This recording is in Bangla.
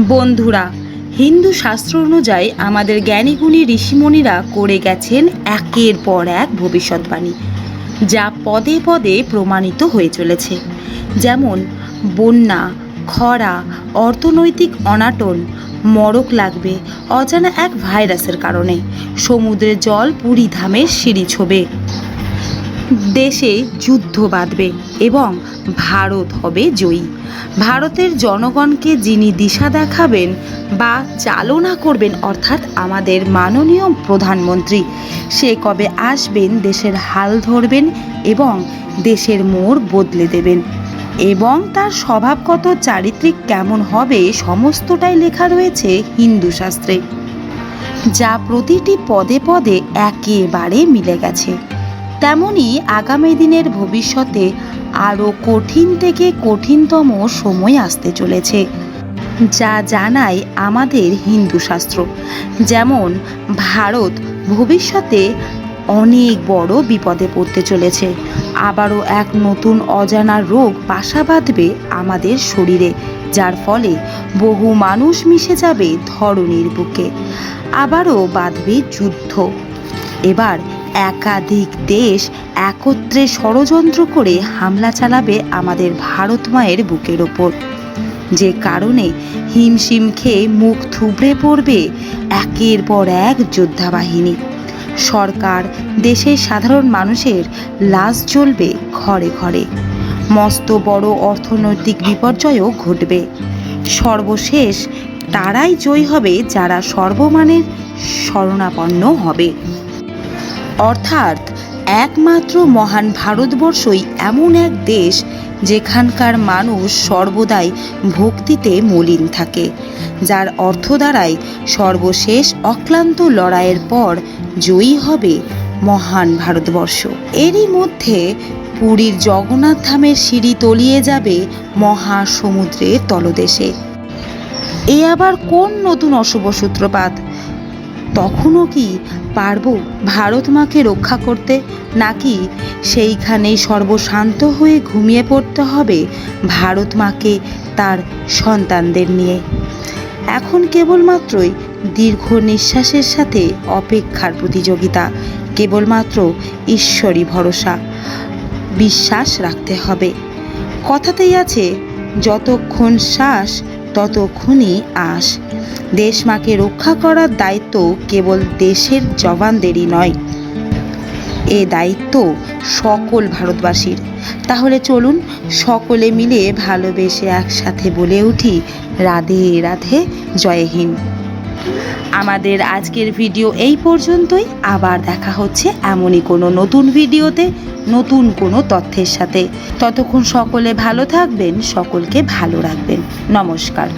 বন্ধুরা, হিন্দু শাস্ত্র অনুযায়ী আমাদের জ্ঞানীগুণী ঋষিমণিরা করে গেছেন একের পর এক ভবিষ্যৎবাণী, যা পদে পদে প্রমাণিত হয়ে চলেছে। যেমন, বন্যা, খরা, অর্থনৈতিক অনাটন, মরক লাগবে, অজানা এক ভাইরাসের কারণে। সমুদ্রের জল পুরী ধামের সিঁড়ি ছোবে। দেশে যুদ্ধ বাঁধবে এবং ভারত হবে জয়ী। ভারতের জনগণকে যিনি দিশা দেখাবেন বা চালনা করবেন, অর্থাৎ আমাদের মাননীয় প্রধানমন্ত্রী, সে কবে আসবেন, দেশের হাল ধরবেন এবং দেশের মোড় বদলে দেবেন এবং তার স্বভাবগত চারিত্রিক কেমন হবে, সমস্তটাই লেখা রয়েছে হিন্দু শাস্ত্রে, যা প্রতিটি পদে পদে একেবারে মিলে গেছে। তেমনি আগামী দিনের ভবিষ্যতে আরও কঠিন থেকে কঠিনতম সময় আসতে চলেছে, যা জানায় আমাদের হিন্দু শাস্ত্র। যেমন, ভারত ভবিষ্যতে অনেক বড় বিপদে পড়তে চলেছে। আবারও এক নতুন অজানা রোগ বাসা বাঁধবে আমাদের শরীরে, যার ফলে বহু মানুষ মিশে যাবে ধরণীর বুকে। আবারও বাঁধবে যুদ্ধ। এবার একাধিক দেশ একত্রে ষড়যন্ত্র করে হামলা চালাবে আমাদের ভারত মায়ের বুকের ওপর। যে কারণে হিমশিম খেয়ে মুখ থুবড়ে পড়বে একের পর এক যোদ্ধা বাহিনী সরকার, দেশের সাধারণ মানুষের লাশ জ্বলবে ঘরে ঘরে। মস্ত বড় অর্থনৈতিক বিপর্যয়ও ঘটবে। সর্বশেষ তারাই জয়ী হবে যারা সর্বমানের শরণাপন্ন হবে। অর্থাৎ একমাত্র মহান ভারতবর্ষই এমন এক দেশ যেখানকার মানুষ সর্বদাই ভক্তিতে মলিন থাকে, যার অর্থ দ্বারাই সর্বশেষ অক্লান্ত লড়াইয়ের পর জয়ী হবে মহান ভারতবর্ষ। এরই মধ্যে পুরীর জগন্নাথ ধামের সিঁড়ি তলিয়ে যাবে মহাসমুদ্রের তলদেশে। এ আবার কোন নতুন অশুভ সূত্রপাত? তখনও কি পারব ভারত মাকে রক্ষা করতে? নাকি সেইখানেই সর্বশান্ত হয়ে ঘুমিয়ে পড়তে হবে ভারত মাকে তার সন্তানদের নিয়ে? এখন কেবলমাত্রই দীর্ঘ নিঃশ্বাসের সাথে অপেক্ষার প্রতিযোগিতা, কেবলমাত্র ঈশ্বরই ভরসা, বিশ্বাস রাখতে হবে। কথাতেই আছে, যতক্ষণ শ্বাস ততক্ষণই আস। দেশ মাকে রক্ষা করার দায়িত্ব কেবল দেশের জওয়ানদেরই নয়। এ দায়িত্ব সকল ভারতবাসীর। তাহলে চলুন সকলে মিলে ভালোবেসে একসাথে বলে উঠি, রাধে রাধে, জয় হিন্দ। আমাদের আজকের ভিডিও এই পর্যন্তই। আবার দেখা হচ্ছে এমনই কোনো নতুন ভিডিওতে, নতুন কোনো তথ্যের সাথে। ততক্ষণ সকলে ভালো থাকবেন, সকলকে ভালো রাখবেন। নমস্কার।